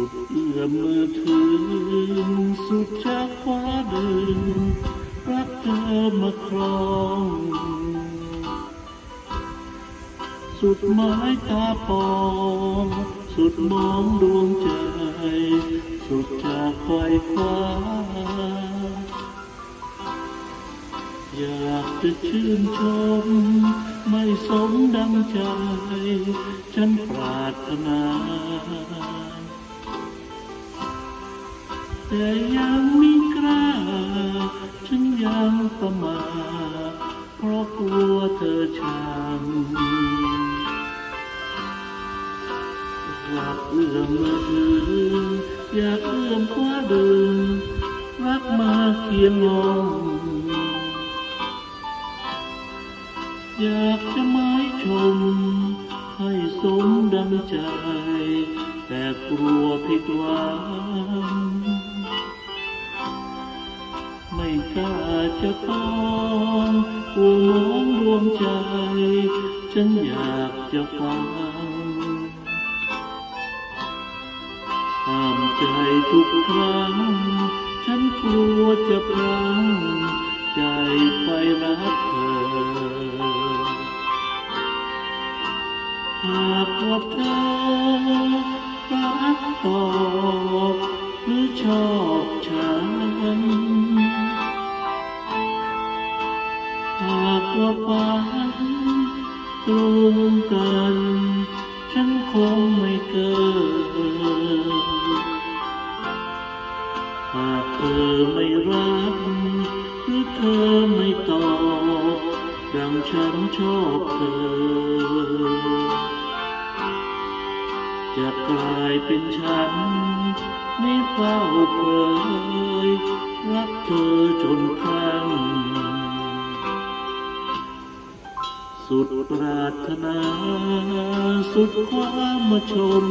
ุดเอื้อมือถึงสุดจากฟ้าดึงรักเธอมาครอง สุดไม้ตาปองสุดมองดวงใจ สุดจากไฟฟ้าอยากจะชื่นชม ไม่สมดังใจ ฉันปรารถนา แต่ยังไม่กล้า ฉันยังประมาทเพราะกลัวเธอช้ำรักเอื้อมมาถึงอยากเอื้อมคว้าดึงรักมาเคียงลงอยากจะไม้ชม ให้สมดังใจ แต่กลัวผิดหวัง จะต้องกลัวน้องดวงใจ ฉันอยากจะฟังห้ามใจทุกครั้ง ฉันกลัวจะพลังใจไปรักเธอ หากว่าเธอรักตอ ฝันตรงกัน ฉันคงไม่เกินหากเธอไม่รักหรือเธอไม่ตอบดังฉันชอบเธอ จะกลายเป็นฉันไม่เฝ้าเผยรักเธอจนคร สุดปรารถนา สุดความมาชม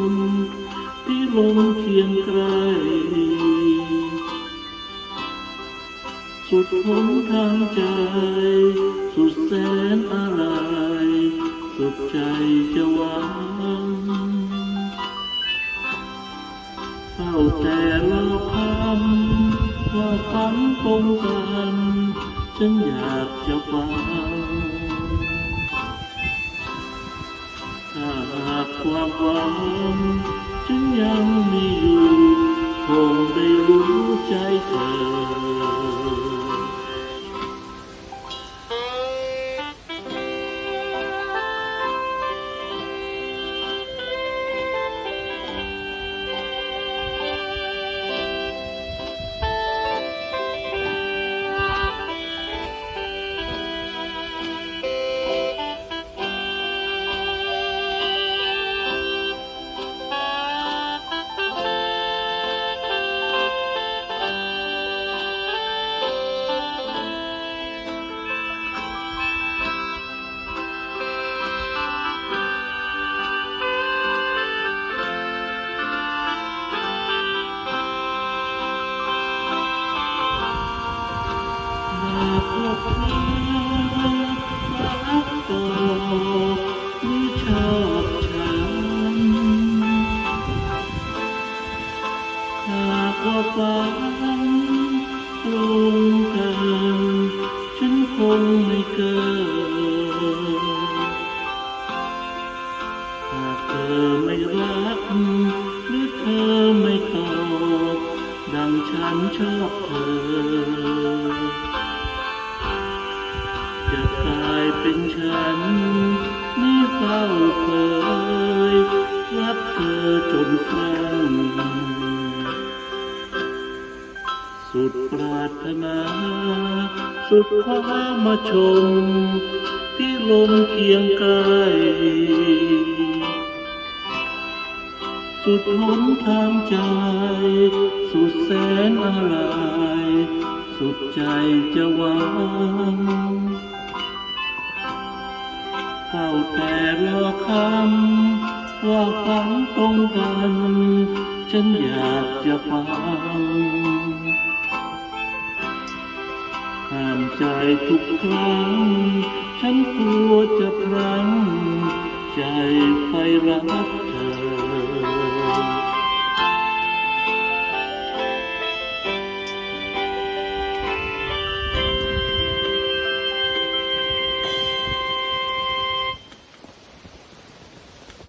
ที่ลงเคียงไกล สุดหนทางใจ สุดแสนอะไรสุดใจจะหวังเฝ้าแต่ละคำว่าฝันตรงกัน ฉันอยากจะฟัง ความหวังฉันยังมีอยู่ คงได้รู้ใจเธอ ไม่เกิ สุดความมาชม ที่ลมเคียงกายสุดหนทางใจ สุดแสนอะไรสุดใจจะหวังเฝ้าแต่รอคำว่าฝันตรงกัน ฉันอยากจะฟังามใจทุกครั้ง ฉันกลัวจะพลัง ใจไฟรักเธ